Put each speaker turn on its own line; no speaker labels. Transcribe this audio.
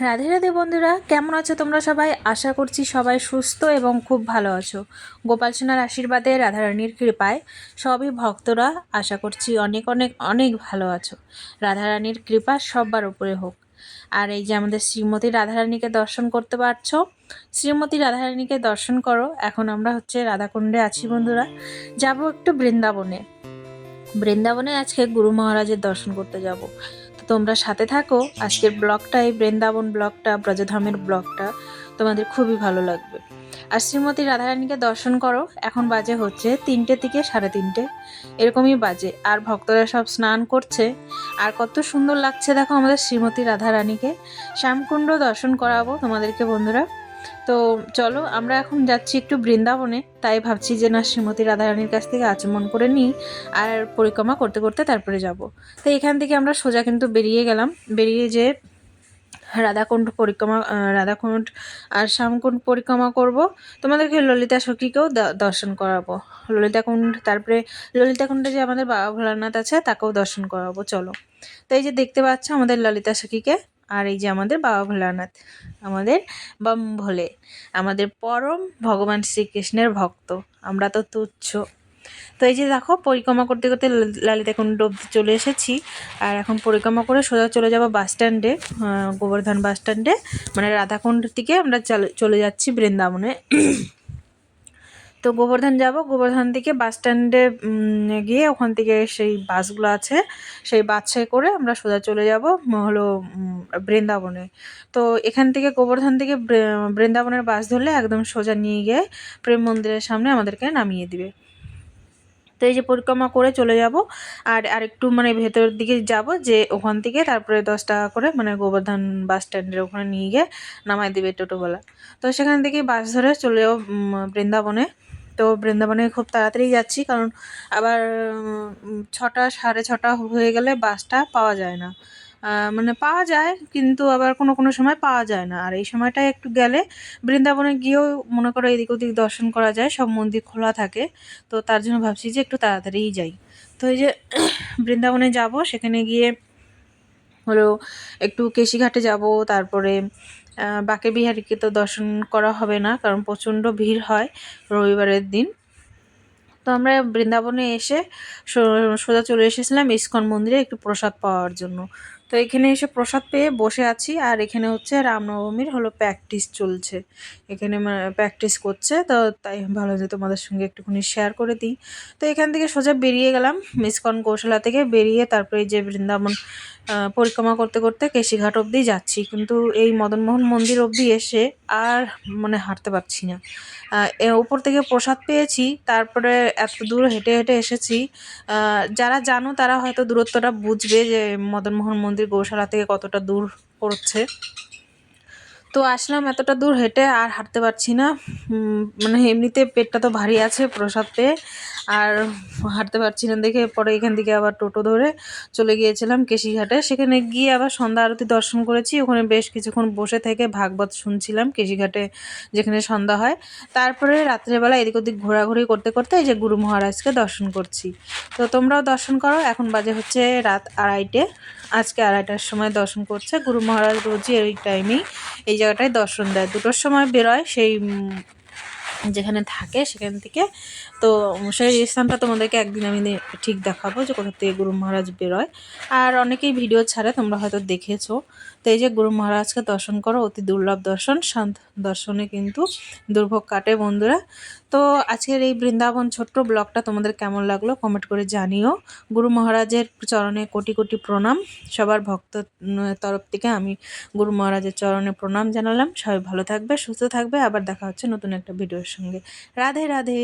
রাধে রাধে বন্ধুরা, কেমন আছো তোমরা সবাই? আশা করছি সবাই সুস্থ এবং খুব ভালো আছো। গোপাল সোনার আশীর্বাদে রাধারানীর কৃপায় সবই ভক্তরা আশা করছি অনেক অনেক অনেক ভালো আছো। রাধারানীর কৃপা সবার উপরে হোক। আর এই যে আমাদের শ্রীমতী রাধারানীকে দর্শন করতে পারছ, শ্রীমতী রাধারানীকে দর্শন করো। এখন আমরা হচ্ছে রাধাকুণ্ডে আছি বন্ধুরা। যাব একটু বৃন্দাবনে। বৃন্দাবনে আজকে গুরু মহারাজের দর্শন করতে যাব। তোমরা সাথে থাকো। আজকের ব্লগটা এই বৃন্দাবন ব্লগটা, ব্রজধামের ব্লগটা। তোমাদের খুবই ভালো লাগবে। আর শ্রীমতী রাধারানীকে দর্শন করো। এখন বাজে হচ্ছে তিনটে থেকে সাড়ে তিনটে। এরকমই বাজে। আর ভক্তরা সব স্নান করছে। আর কত সুন্দর লাগছে দেখো আমাদের শ্রীমতী রাধারানীকে। শ্যামকুণ্ড দর্শন করাবো তোমাদেরকে বন্ধুরা। তো চলো, আমরা এখন যাচ্ছি একটু বৃন্দাবনে। তাই ভাবছি যে না, শ্রীমতী রাধারানীর কাছ থেকে আচমন করে নিই আর পরিক্রমা করতে করতে তারপরে যাব। তো এখান থেকে আমরা সোজা কিন্তু বেরিয়ে গেলাম। বেরিয়ে যে রাধাকুণ্ড পরিক্রমা রাধাকুণ্ড আর শ্যামকুণ্ড পরিক্রমা করব। তোমাদেরকে ললিতা সখীকেও দর্শন করাবো। ললিতা কুণ্ড তারপরে ললিতা কুণ্ডে যে আমাদের বাবা ভোলানাথ আছে, তাকেও দর্শন করাবো। চলো। তো এই যে দেখতে পাচ্ছ আমাদের ললিতা সখীকে। আর এই যে আমাদের বাবা ভোলানাথ, আমাদের বাম ভোলে, আমাদের পরম ভগবান শ্রীকৃষ্ণের ভক্ত, আমরা তো তুচ্ছ। তো এই যে দেখো, পরিক্রমা করতে করতে লালিতা কুণ্ড অব্দি চলে এসেছি। আর এখন পরিক্রমা করে সোজা চলে যাব বাস স্ট্যান্ডে গোবর্ধন বাস স্ট্যান্ডে। মানে রাধাকুণ্ড থেকে আমরা চলে যাচ্ছি বৃন্দাবনে। তো গোবর্ধন যাব। গোবর্ধন থেকে বাস স্ট্যান্ডে গিয়ে ওখান থেকে সেই বাসগুলো আছে, সেই বাসে করে আমরা সোজা চলে যাব হলো বৃন্দাবনে। তো এখান থেকে গোবর্ধন থেকে বৃন্দাবনের বাস ধরলে একদম সোজা নিয়ে গিয়ে প্রেম মন্দিরের সামনে আমাদেরকে নামিয়ে দিবে। তো এই যে পরিক্রমা করে চলে যাব, আর আরেকটু মানে ভেতরের দিকে যাব, যে ওখান থেকে তারপরে দশ টাকা করে মানে গোবর্ধন বাস স্ট্যান্ডের ওখানে নিয়ে গিয়ে নামাই দেবে টোটোওয়ালা। তো সেখান থেকে বাস ধরে চলে যাব বৃন্দাবনে। তো বৃন্দাবনে খুব তাড়াতাড়ি যাচ্ছি, কারণ আবার ছটা, সাড়ে ছটা হয়ে গেলে বাসটা পাওয়া যায় না। মানে পাওয়া যায়, কিন্তু আবার কোনো কোনো সময় পাওয়া যায় না। আর এই সময়টায় একটু গেলে বৃন্দাবনে গিয়েও মনে করো এদিক ওদিক দর্শন করা যায়, সব মন্দির খোলা থাকে, তো তার জন্য ভাবছি যে একটু তাড়াতাড়িই যাই। তো এই যে, বৃন্দাবনে যাব, সেখানে গিয়ে হলো একটু কেশিঘাটে যাব, তারপরে বাকে বিহারীকে তো দর্শন করা হবে না, কারণ প্রচণ্ড ভিড় হয় রবিবারের দিন। তো আমরা বৃন্দাবনে এসে সোজা চলে এসেছিলাম ইস্কন মন্দিরে একটু প্রসাদ পাওয়ার জন্য। তো এখানে এসে প্রসাদ পেয়ে বসে আছি, আর এখানে হচ্ছে রামনবমীর হলো প্র্যাকটিস চলছে। এখানে প্র্যাকটিস করছে, তো তাই ভালো যে তোমাদের সঙ্গে একটুখানি শেয়ার করে দিই। তো এখান থেকে সোজা বেরিয়ে গেলাম মিসকন কৌশলা থেকে, বেরিয়ে তারপরে যে বৃন্দাবন পরিক্রমা করতে করতে কেশিঘাট অবধি যাচ্ছি। কিন্তু এই মদনমোহন মন্দির অবধি এসে আর মানে হাঁটতে পারছি না। উপর থেকে প্রসাদ পেয়েছি, তারপরে এত দূর হেঁটে হেঁটে এসেছি। যারা জানো তারা হয়তো দূরত্বটা বুঝবে যে মদনমোহন মন্দির গৌশালা থেকে কতটা দূর পড়ছে। তো আসলাম এতটা দূর হেঁটে আর হাঁটতে পারছি না। মানে এমনিতে পেটটা তো ভারী আছে প্রসাদ পেয়ে। আর হাঁটতে পারছি না দেখে পরে এখান থেকে আবার টোটো ধরে চলে গিয়েছিলাম কেশিঘাটে। সেখানে গিয়ে আবার সন্ধ্যা আরতি দর্শন করেছি। ওখানে বেশ কিছুক্ষণ বসে থেকে ভাগবত শুনছিলাম কেশিঘাটে যেখানে সন্ধ্যা হয়। তারপরে রাত্রেবেলা এদিক ওদিক ঘোরাঘুরি করতে করতে এই যে গুরু মহারাজকে দর্শন করছি। তো তোমরাও দর্শন করো। এখন বাজে হচ্ছে রাত আড়াইটে। আজকে আড়াইটার সময় দর্শন করছে। গুরু মহারাজ রোজই এই টাইমেই এই জায়গাটায় দর্শন দেয়। দুটোর সময় বেরোয় সেই যেখানে থাকে সেখান থেকে। তো সেই স্থানটা তোমাদেরকে একদিন আমি ঠিক দেখাবো যে কোথা থেকে গুরু মহারাজ বেরোয়। আর অনেকেই ভিডিও ছাড়ে, তোমরা হয়তো দেখেছ। তো এই যে গুরু মহারাজকে দর্শন করো, অতি দুর্লভ দর্শন, শান্ত দর্শনে কিন্তু দুর্ভোগ কাটে বন্ধুরা। তো আজকের এই বৃন্দাবন ছোট্ট ব্লগটা তোমাদের কেমন লাগল কমেন্ট করে জানিও। গুরু মহারাজের চরণে কোটি কোটি প্রণাম। সবার ভক্ত তরফ থেকে আমি গুরু মহারাজের চরণে প্রণাম জানালাম। সবাই ভালো থাকবে, সুস্থ থাকবে। আবার দেখা হচ্ছে নতুন একটা ভিডিওর সঙ্গে। রাধে রাধে।